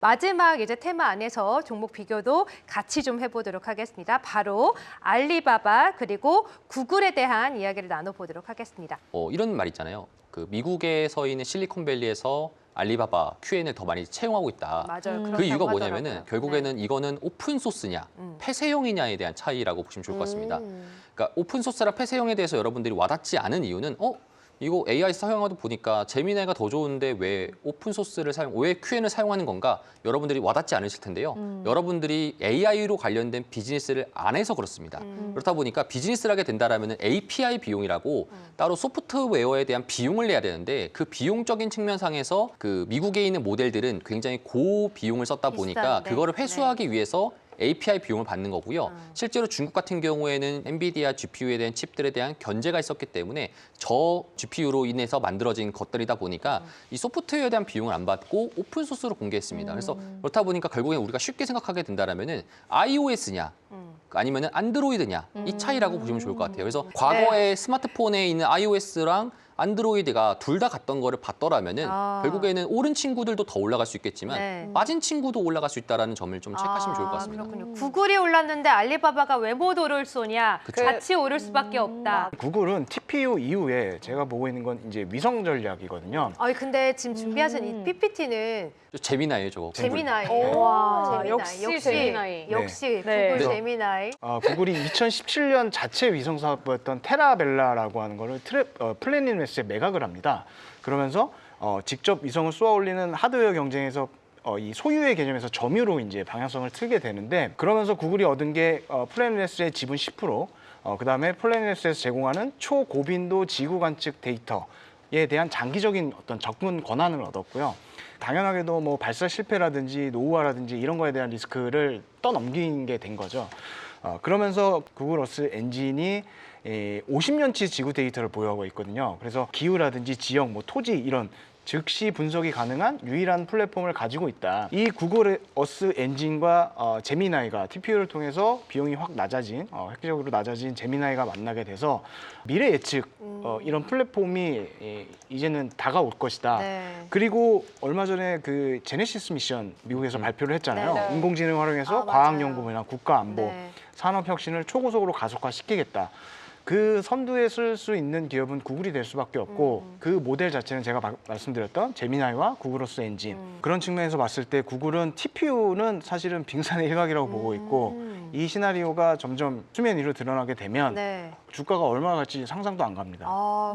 마지막 이제 테마 안에서 종목 비교도 같이 좀 해보도록 하겠습니다. 바로 알리바바 그리고 구글에 대한 이야기를 나눠보도록 하겠습니다. 어, 이런 말 있잖아요. 그 미국에서 있는 실리콘밸리에서 알리바바, QN을 더 많이 채용하고 있다. 맞아요. 음. 그 이유가. 뭐냐면은 결국에는 이거는 오픈 소스냐, 음. 폐쇄형이냐에 대한 차이라고 보시면 좋을 것 같습니다. 음. 그러니까 오픈 소스랑 폐쇄형에 대해서 여러분들이 와닿지 않은 이유는 어 이거 AI 사용하다 보니까 제미나이가 더 좋은데 왜 오픈 소스를 사용, 왜 QN을 사용하는 건가? 여러분들이 와닿지 않으실 텐데요. 음. 여러분들이 AI로 관련된 비즈니스를 안 해서 그렇습니다. 음. 그렇다 보니까 비즈니스를 하게 된다라면 API 비용이라고 따로 소프트웨어에 대한 비용을 내야 되는데 그 비용적인 측면상에서 그 미국에 있는 모델들은 굉장히 고 비용을 썼다 보니까 비싼데. 그거를 회수하기 위해서 API 비용을 받는 거고요. 음. 실제로 중국 같은 경우에는 엔비디아 GPU에 대한 칩들에 대한 견제가 있었기 때문에 저 GPU로 인해서 만들어진 것들이다 보니까 이 소프트웨어에 대한 비용을 안 받고 오픈 소스로 공개했습니다. 그래서 그렇다 보니까 결국엔 우리가 쉽게 생각하게 된다라면은 iOS냐 음. 아니면은 안드로이드냐 이 차이라고 보시면 좋을 것 같아요. 그래서 네. 과거에 스마트폰에 있는 iOS랑 안드로이드가 둘 다 갔던 거를 봤더라면 은 아. 결국에는 오른 친구들도 더 올라갈 수 있겠지만 네. 빠진 친구도 올라갈 수 있다라는 점을 좀 체크하시면 좋을 것 같습니다. 아, 그렇군요. 구글이 올랐는데 알리바바가 왜 못 오를 소냐? 그쵸. 같이 오를 수밖에 없다. 구글은 TPU 이후에 제가 보고 있는 건 이제 위성 전략이거든요. 아니 근데 지금 준비하신 음. 이 PPT는 저 재미나요, 저거. 재미나이에요. 와, 재미나이. 역시 재미나이. 역시 네. 구글 네. 재미나이. 아, 구글이 2017년 자체 위성 사업이었던 테라벨라라고 하는 거를 트랩, 어, 플래닛 메스에 매각을 합니다. 그러면서 어, 직접 위성을 쏘아 올리는 하드웨어 경쟁에서 어, 이 소유의 개념에서 점유로 이제 방향성을 틀게 되는데 그러면서 구글이 얻은 게 어, 플래닛메스의 지분 10%, 어, 그 다음에 플래닛메스에서 제공하는 초고빈도 지구 관측 데이터에 대한 장기적인 어떤 접근 권한을 얻었고요. 당연하게도 뭐 발사 실패라든지 노후화라든지 이런 거에 대한 리스크를 떠넘긴 게 된 거죠. 어, 그러면서 구글 어스 엔진이 에, 50년치 지구 데이터를 보유하고 있거든요. 그래서 기후라든지 지역, 뭐 토지 이런 즉시 분석이 가능한 유일한 플랫폼을 가지고 있다. 이 구글 어스 엔진과 어, 제미나이가 TPU를 통해서 비용이 확 낮아진, 어, 획기적으로 낮아진 제미나이가 만나게 돼서 미래 예측 어, 이런 플랫폼이 에, 이제는 다가올 것이다. 네. 그리고 얼마 전에 그 제네시스 미션 미국에서 발표를 했잖아요. 네, 네. 인공지능 활용해서 아, 과학 맞아요. 연구나 국가 안보, 네. 산업 혁신을 초고속으로 가속화시키겠다. 그 선두에 쓸 수 있는 기업은 구글이 될 수밖에 없고 음. 그 모델 자체는 제가 마- 말씀드렸던 제미나이와 구글로스 엔진 음. 그런 측면에서 봤을 때 구글은 TPU는 사실은 빙산의 일각이라고 보고 있고 음. 이 시나리오가 점점 수면 위로 드러나게 되면 네. 주가가 얼마 갈지 상상도 안 갑니다. 아,